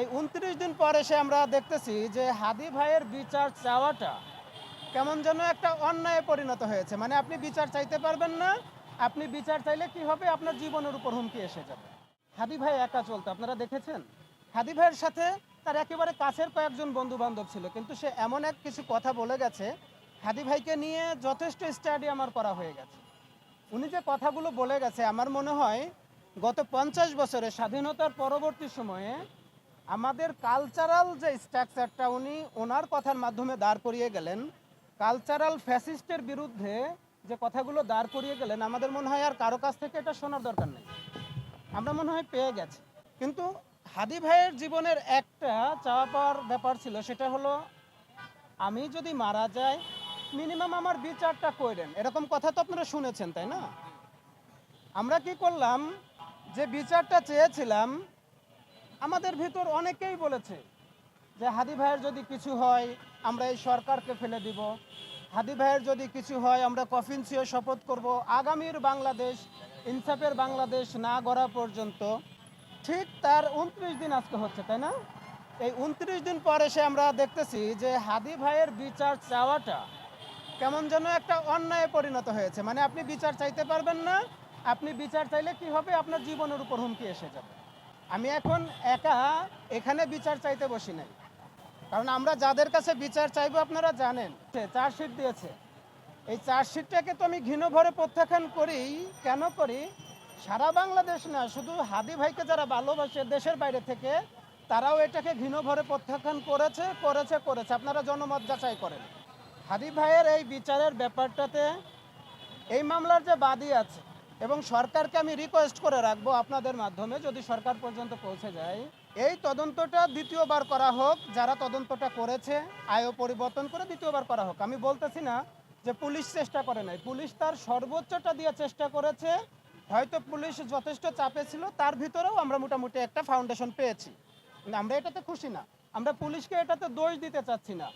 এই উনত্রিশ দিন পর এসে আমরা দেখতেছি যে হাদি ভাইয়ের বিচার চাওয়াটা কেমন যেন একটা অন্যায় পরিণত হয়েছে। মানে আপনি বিচার চাইতে পারবেন না, আপনি বিচার চাইলে কি হবে? আপনার জীবনের উপর হুমকি এসে যাবে। হাদি ভাই একা চলতো, আপনারা দেখেছেন? হাদি ভাইয়ের সাথে তার একেবারে কাছের কয়েকজন বন্ধু বান্ধব ছিল, কিন্তু সে এমন এক কিছু কথা বলে গেছে, হাদি ভাইকে নিয়ে যথেষ্ট স্টাডি আমার করা হয়ে গেছে। উনি যে কথাগুলো বলে গেছে, আমার মনে হয় গত পঞ্চাশ বছরে স্বাধীনতার পরবর্তী সময়ে আমাদের কালচারাল যে স্ট্রাকচারটা উনি ওনার কথার মাধ্যমে দাঁড় করিয়ে গেলেন। কালচারাল ফ্যাসিস্টের বিরুদ্ধে যে কথাগুলো দাঁড় করিয়ে গেলেন, আমাদের মনে হয় আর কারও কাছ থেকে এটা শোনার দরকার নেই। আমরা মনে হয় পেয়ে গেছি। কিন্তু হাদি ভাইয়ের জীবনের একটা চাওয়া পাওয়ার ব্যাপার ছিল, সেটা হলো, আমি যদি মারা যাই মিনিমাম আমার বিচারটা করেন এরকম কথা তো আপনারা শুনেছেন, তাই না? আমরা কি করলাম, যে বিচারটা চেয়েছিলাম আমাদের ভিতর অনেকেই বলেছে যে হাদি ভাইয়ের যদি কিছু হয়, আমরা এই সরকারকে ফেলে দিব। হাদি ভাইয়ের যদি কিছু হয়, আমরা কফিন সিও শপথ করব। আগামীর বাংলাদেশ, ইনসাফের বাংলাদেশ না গড়া পর্যন্ত, ঠিক তার উনত্রিশ দিন আজকে হচ্ছে, তাই না? এই উনত্রিশ দিন পর এসে আমরা দেখতেছি যে হাদি ভাইয়ের বিচার চাওয়াটা কেমন যেন একটা অন্যায় পরিণত হয়েছে। মানে আপনি বিচার চাইতে পারবেন না, আপনি বিচার চাইলে কি হবে? আপনার জীবনের উপর হুমকি এসে যাবে। আমি এখন একা এখানে বিচার চাইতে বসি নাই। কারণ আমরা যাদের কাছে বিচার চাইব আপনারা জানেন চার্জশিট দিয়েছে। এই চার্জশিটটাকে তো আমি ঘৃণ ভরে প্রত্যাখ্যান করি, কেন করি? সারা বাংলাদেশ না, শুধু হাদি ভাইকে যারা ভালোবাসে দেশের বাইরে থেকে, তারাও এটাকে ঘৃণ ভরে প্রত্যাখ্যান করেছে করেছে করেছে। আপনারা জনমত যাচাই করেন। হাদি ভাইয়ের এই বিচারের ব্যাপারটাতে এই মামলার যে বাদী আছে এবং সরকারকে আমি রিকোয়েস্ট করে রাখব আপনাদের মাধ্যমে যদি সরকার পর্যন্ত পৌঁছে যায়। এই তদন্তটা দ্বিতীয়বার করা হোক, যারা তদন্তটা করেছে আয়ও পরিবর্তন করে দ্বিতীয়বার করা হোক। আমি বলতেছি না যে পুলিশ চেষ্টা করে নাই। পুলিশ তার সর্বোচ্চটা দিয়ে চেষ্টা করেছে। হয়তো পুলিশ যথেষ্ট চাপে ছিল, তার ভিতরেও আমরা মোটামুটি একটা ফাউন্ডেশন পেয়েছি। আমরা এটাতে খুশি না। আমরা পুলিশকে এটাতে দোষ দিতে চাচ্ছি না।